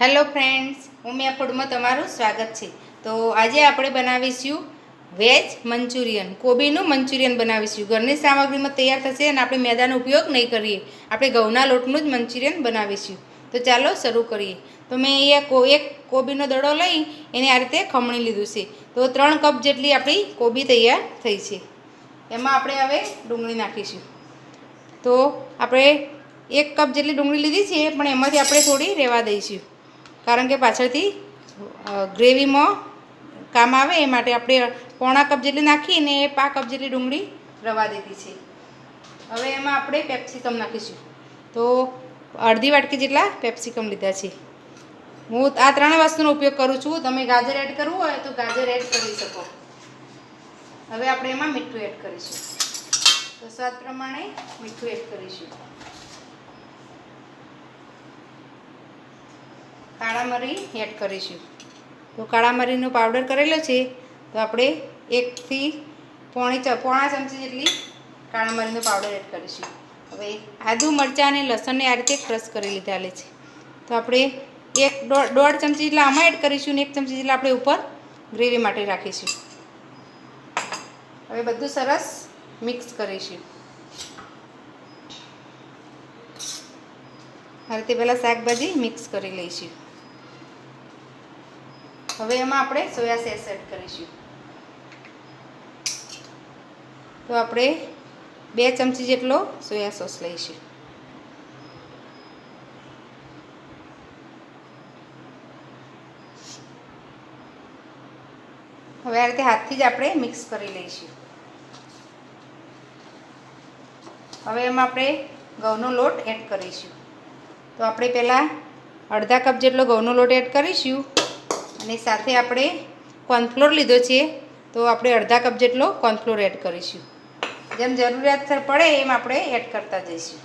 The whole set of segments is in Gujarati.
હેલો ફ્રેન્ડ્સ ઉમિયા ફૂડમાં તમારું સ્વાગત છે. તો આજે આપણે બનાવીશું વેજ મંચુરિયન, કોબીનું મંચુરિયન બનાવીશું. ઘરની સામગ્રીમાં તૈયાર થશે અને આપણે મેદાનો ઉપયોગ નહીં કરીએ. આપણે ઘઉંના લોટનું જ મંચુરિયન બનાવીશું. તો ચાલો શરૂ કરીએ. તો મેં અહીંયા એક કોબીનો દડો લઈ એને આ રીતે ખમણી લીધું છે. તો ત્રણ કપ જેટલી આપણી કોબી તૈયાર થઈ છે. એમાં આપણે હવે ડુંગળી નાખીશું. તો આપણે એક કપ જેટલી ડુંગળી લીધી છે, પણ એમાંથી આપણે થોડી રહેવા દઈશું. કારણ કે પાછળથી ગ્રેવીમાં કામ આવે એ માટે આપણે પોણા કપ જેટલી નાખીને એ પા કપ જેટલી ડુંગળી રવા દીધી છે. હવે એમાં આપણે પેપ્સિકમ નાખીશું. તો અડધી વાટકી જેટલા પેપ્સિકમ લીધા છે. હું આ ત્રણ વસ્તુનો ઉપયોગ કરું છું. તમે ગાજર એડ કરવું હોય તો ગાજર એડ કરી શકો. હવે આપણે એમાં મીઠું એડ કરીશું. તો સ્વાદ પ્રમાણે મીઠું એડ કરીશું. કાળા મરી એડ કરીશું. તો કાળા મરીનો પાવડર કરેલો છે, તો આપણે એકથી પોણી પોણા ચમચી જેટલી કાળા મરીનો પાવડર એડ કરીશું. હવે આદુ મરચાં અને લસણને આ રીતે ક્રશ કરી લીધા છે. તો આપણે એક દોઢ દોઢ ચમચી જેટલા આમાં એડ કરીશું ને એક ચમચી જેટલા આપણે ઉપર ગ્રેવી માટે રાખીશું. હવે બધું સરસ મિક્સ કરીશું. આ રીતે પહેલાં શાકભાજી મિક્સ કરી લઈશું. હવે એમાં આપણે સોયા સેસ એડ કરીશું. તો આપણે બે ચમચી જેટલો સોયા સોસ લઈશું. હવે આ રીતે હાથથી જ આપણે મિક્સ કરી લઈશું. હવે એમાં આપણે ઘઉંનો લોટ એડ કરીશું. તો આપણે પહેલાં અડધા કપ જેટલો ઘઉંનો લોટ એડ કરીશું. અને સાથે આપણે કોર્નફ્લોર લીધો છે, તો આપણે અડધા કપ જેટલો કોર્નફ્લોર એડ કરીશું. જેમ જરૂરિયાત પડે એમ આપણે એડ કરતા જઈશું.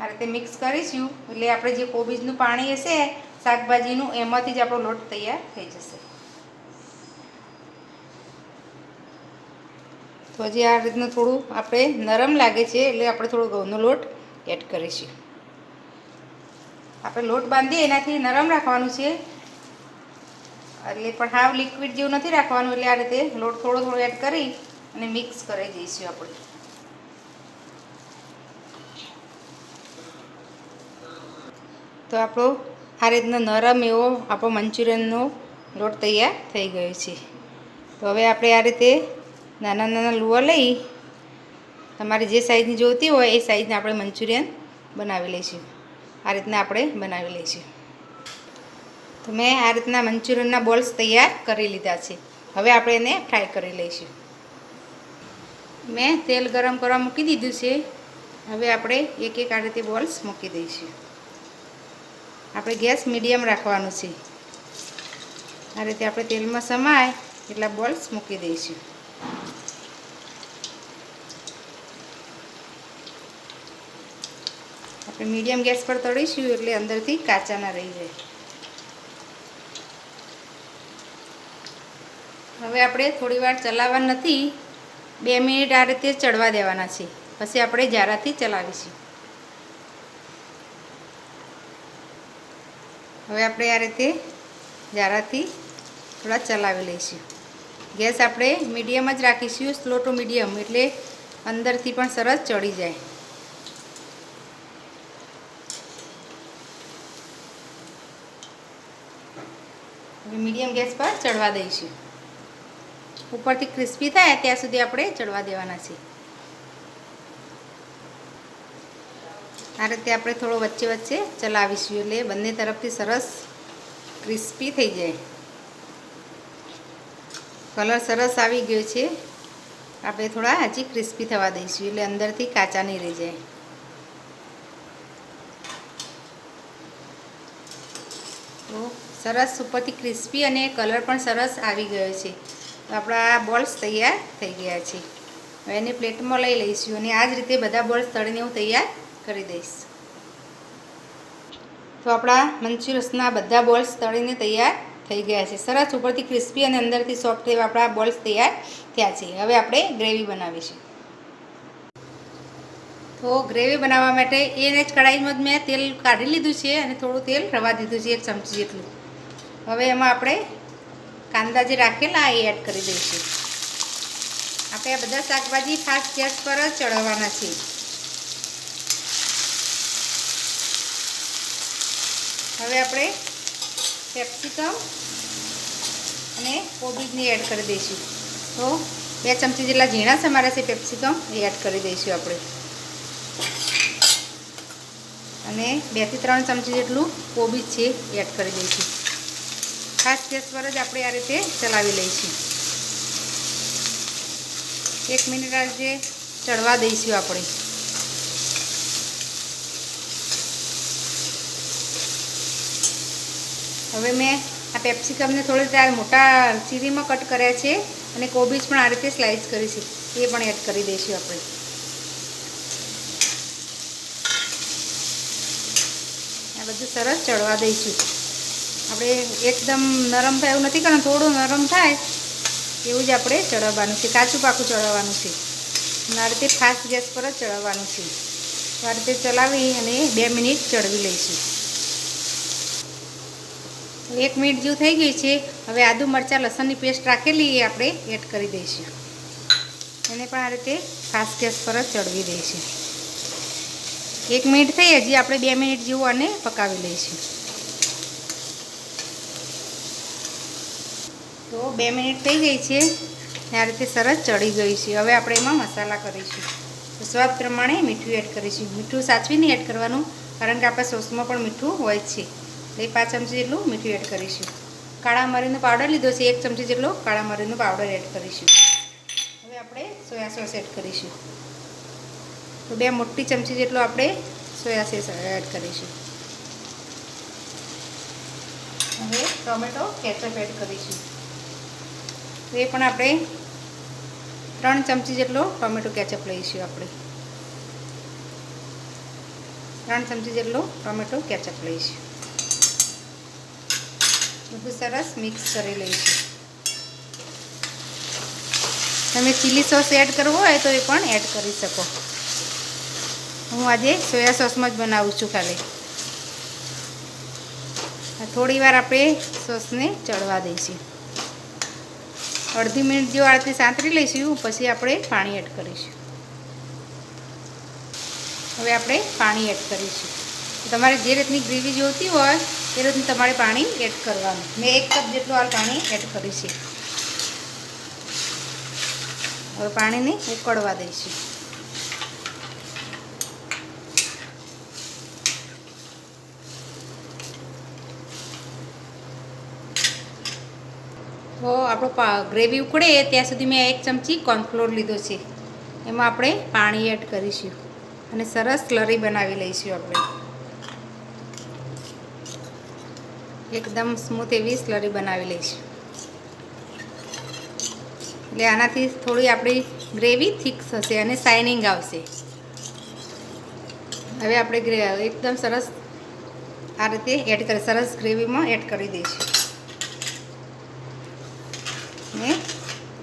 આ રીતે મિક્સ કરીશું, એટલે આપણે જે કોબીજનું પાણી હશે, શાકભાજીનું, એમાંથી જ આપણો લોટ તૈયાર થઈ જશે. તો હજી આ રીતનું થોડું આપણે નરમ લાગે છે, એટલે આપણે થોડો ઘઉંનો લોટ એડ કરીશું. આપણે લોટ બાંધીએ, એનાથી નરમ રાખવાનું છે. એટલે પણ હાવ લિક્વિડ જેવું નથી રાખવાનું, એટલે આ રીતે લોટ થોડો થોડો એડ કરી અને મિક્સ કરી દઈશું આપણે. તો આપણો આ રીતનો નરમ એવો આપણો મંચુરિયનનો લોટ તૈયાર થઈ ગયો છે. તો હવે આપણે આ રીતે નાના નાના લુવા લઈ, તમારે જે સાઈઝની જોઈતી હોય એ સાઇઝને આપણે મંચુરિયન બનાવી લઈશું. આ રીતના આપણે બનાવી લઈશું. તો મેં આ રીતના મંચુરિયનના બોલ્સ તૈયાર કરી લીધા છે. હવે આપણે એને ફ્રાય કરી લઈશું. મેં તેલ ગરમ કરવા મૂકી દીધું છે. હવે આપણે એક એક આ રીતે બોલ્સ મૂકી દઈશું. આપણે ગેસ મીડિયમ રાખવાનું છે. આ રીતે આપણે તેલમાં સમાય એટલા બોલ્સ મૂકી દઈશું. આપણે મીડિયમ ગેસ પર તળીશું એટલે અંદરથી કાચા ના રહી જાય. હવે આપણે થોડી વાર ચલાવવા નથી, બે મિનિટ આ રીતે ચડવા દેવાના છે. પછી આપણે જારાથી ચલાવીશું. હવે આપણે આ રીતે જારાથી થોડા ચલાવી લઈશું. ગેસ આપણે મીડિયમ જ રાખીશું, સ્લો ટુ મીડિયમ, એટલે અંદરથી પણ સરસ ચડી જાય. હવે મીડિયમ ગેસ પર ચડવા દઈશું. ઉપરથી ક્રિસ્પી થાય ત્યાં સુધી આપણે ચડવા દેવાના છે આ રીતે આપણે થોડો વચ્ચે વચ્ચે ચલાવીશું એટલે બંને તરફથી સરસ ક્રિસ્પી થઈ જાય. કલર સરસ આવી ગયો છે. આપણે થોડા હજી ક્રિસ્પી થવા દઈશું એટલે અંદરથી કાચા નહીં રહી જાય તો સરસ ઉપરથી ક્રિસ્પી અને કલર પણ સરસ આવી ગયો છે. આપણા બોલ્સ તૈયાર થઈ ગયા છે. હવે એને પ્લેટમાં લઈ લઈશું અને આ જ રીતે બધા બોલ્સ તળીને હું તૈયાર કરી દઈશ. તો આપણા મંચુરસના બધા બોલ્સ તળીને તૈયાર થઈ ગયા છે. સરસ ઉપરથી ક્રિસ્પી અને અંદરથી સોફ્ટ એવા આપણા બોલ્સ તૈયાર થયા છે. હવે આપણે ગ્રેવી બનાવીશું. તો ગ્રેવી બનાવવા માટે એને જ કઢાઈમાં જ મેં તેલ કાઢી લીધું છે અને થોડું તેલ રવા દીધું છે, એક ચમચી જેટલું. હવે એમાં આપણે કાંદા જે રાખેલા એ એડ કરી દઈશું. આપણે આ બધા શાકભાજી ફાસ્ટ ગેસ પર જ ચડાવવાના છે હવે આપણે કેપ્સિકમ અને કોબીજને એડ કરી દઈશું. તો બે ચમચી જેટલા ઝીણા સમારે છે કેપ્સિકમ એ એડ કરી દઈશું આપણે. અને બેથી ત્રણ ચમચી જેટલું કોબીજ છે એડ કરી દઈશું. ખાસ ગેસ પર જ આપણે આ રીતે ચલાવી લઈશું. એક મિનિટ આજે ચડવા દઈશું આપણે. હવે મેં આ પેપ્સિકમને થોડી રીતે મોટા ચીરીમાં કટ કર્યા છે અને કોબીજ પણ આ રીતે સ્લાઇસ કરી છે. એ પણ એડ કરી દઈશું આપણે. આ બધું સરસ ચડવા દઈશું. આપણે એકદમ નરમ થાય એવું નથી કરવાનું, થોડું નરમ થાય એવું જ આપણે ચડાવવાનું છે, કાચું પાકું ચડાવવાનું છે. આ રીતે ફાસ્ટ ગેસ પર જ ચડાવવાનું છે. તો આ રીતે ચલાવી અને બે મિનિટ ચડવી લઈશું. એક મિનિટ જેવું થઈ ગઈ છે, હવે આદુ મરચાં લસણની પેસ્ટ રાખેલી એ આપણે એડ કરી દઈશું. એને પણ આ રીતે ફાસ્ટ ગેસ પર જ ચડવી દઈશું. એક મિનિટ થઈ હજી આપણે બે મિનિટ જેવું આને પકાવી લઈશું. તો બે મિનિટ થઈ ગઈ છે આ રીતે સરસ ચડી ગઈ છે. હવે આપણે એમાં મસાલા કરીશું. તો સ્વાદ પ્રમાણે મીઠું એડ કરીશું. મીઠું સાચવીને એડ કરવાનું, કારણ કે આપણા સોસમાં પણ મીઠું હોય છે. એટલે પાંચ ચમચી જેટલું મીઠું એડ કરીશું. કાળા મરીનો પાવડર લીધો છે, એક ચમચી જેટલો કાળા મરીનો પાવડર એડ કરીશું. હવે આપણે સોયા સોસ એડ કરીશું. તો બે મોટી ચમચી જેટલો આપણે સોયા સોસ એડ કરીશું. હવે ટોમેટો, કેચઅપ એડ કરીશું. એ પણ આપણે ત્રણ ચમચી જેટલો ટોમેટો કેચઅપ લઈશું આપણે. ત્રણ ચમચી જેટલો ટોમેટો કેચઅપ લઈશું. બધું સરસ મિક્સ કરી લઈશું. તમે ચીલી સોસ એડ કરવો હોય તો એ પણ એડ કરી શકો. હું આજે સોયા સોસમાં જ બનાવું છું ખાલી. થોડી વાર આપણે સોસને ચડવા દઈશું. અડધી મિનિટ જેવું આરતી સાંતરી લઈશું, પછી આપણે પાણી એડ કરીશું. હવે આપણે પાણી એડ કરીશું. તમારે જે રીતની ગ્રેવી જોઈતી હોય, એ રીતનું તમારે પાણી એડ કરવાનું. મેં એક કપ જેટલું આ પાણી એડ કરીશું હવે પાણીને ઉકળવા દઈશું. તો આપણો ગ્રેવી ઉકળે ત્યાં સુધી મેં એક ચમચી કોર્નફ્લોર લીધો છે. એમાં આપણે પાણી એડ કરીશું અને સરસ સ્લરી બનાવી લઈશું આપણે. એકદમ સ્મૂથ એવી સ્લરી બનાવી લઈશું. એટલે આનાથી થોડી આપણી ગ્રેવી થીક થશે અને શાઇનિંગ આવશે. હવે આપણે એકદમ સરસ આ રીતે એડ કરી, સરસ ગ્રેવીમાં એડ કરી દઈશું ને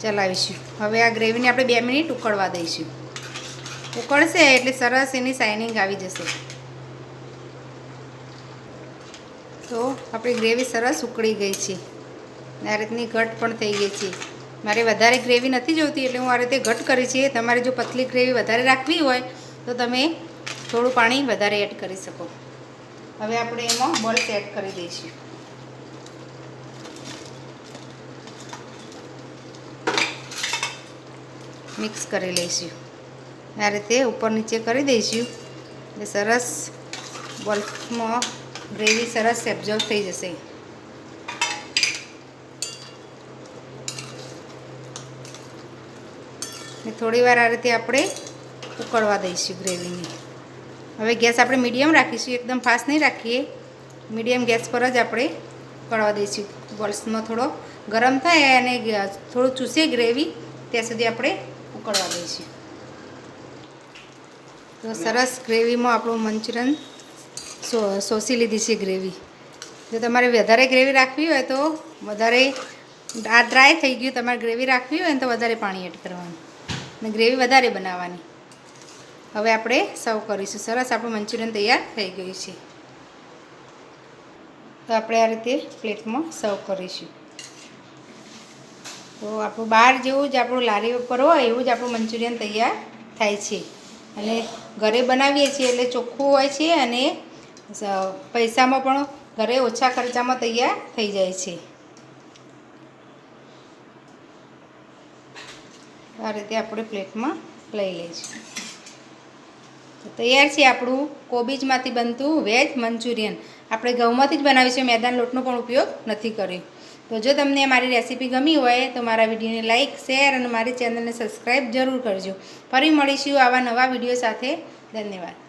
ચલાવીશું. હવે આ ગ્રેવીને આપણે બે મિનિટ ઉકળવા દઈશું. ઉકળશે એટલે સરસ એની શાઇનિંગ આવી જશે. તો આપણી ગ્રેવી સરસ ઉકળી ગઈ છે. આ રીતની ઘટ પણ થઈ ગઈ છે. મારે વધારે ગ્રેવી નથી જોઈતી એટલે હું આ રીતે ઘટ કરી છે. તમારે જો પતલી ગ્રેવી વધારે રાખવી હોય, તો તમે થોડું પાણી વધારે એડ કરી શકો. હવે આપણે એમાં બોલ્સ એડ કરી દઈશું. મિક્સ કરી લઈશું. આ રીતે ઉપર નીચે કરી દઈશું. એટલે સરસ બલ્કમાં ગ્રેવી સરસ એબ્ઝોર્વ થઈ જશે. ને થોડી વાર આ રીતે આપણે ઉકળવા દઈશું ગ્રેવીને. હવે ગેસ આપણે મીડિયમ રાખીશું, એકદમ ફાસ્ટ નહીં રાખીએ. મીડિયમ ગેસ પર જ આપણે ઉકળવા દઈશું. બોલ્સમાં થોડો ગરમ થાય અને થોડું ચૂસે ગ્રેવી, ત્યાં સુધી આપણે ઉકળવા દઈશું તો સરસ ગ્રેવીમાં આપણું મંચુરિયન સો સોસી લીધી છે ગ્રેવી. જો તમારે વધારે ગ્રેવી રાખવી હોય તો વધારે આ ડ્રાય થઈ ગયું, તમારે ગ્રેવી રાખવી હોય ને તો વધારે પાણી એડ કરવાનું અને ગ્રેવી વધારે બનાવવાની. હવે આપણે સર્વ કરીશું. સરસ આપણું મંચુરિયન તૈયાર થઈ ગયું છે. તો આપણે આ રીતે પ્લેટમાં સર્વ કરીશું. તો આપણું બહાર જેવું જ આપણું લારી ઉપર હોય એવું જ આપણું મંચુરિયન તૈયાર થાય છે. અને ઘરે બનાવીએ છીએ એટલે ચોખ્ખું હોય છે અને પૈસામાં પણ ઘરે ઓછા ખર્ચામાં તૈયાર થઈ જાય છે. આ રીતે આપણે પ્લેટમાં લઈ લઈશું. તૈયાર છે આપણું કોબીજમાંથી બનતું વેજ મંચુરિયન. આપણે ઘઉંમાંથી જ બનાવીશું, મેદાન લોટનો પણ ઉપયોગ નથી કર્યો. તો જો તમને મારી રેસીપી ગમી હોય તો મારા વિડીયોને લાઇક શેર અને મારી ચેનલને સબસ્ક્રાઈબ જરૂર કરજો. ફરી મળીશું આવા નવા વીડિયો સાથે. ધન્યવાદ.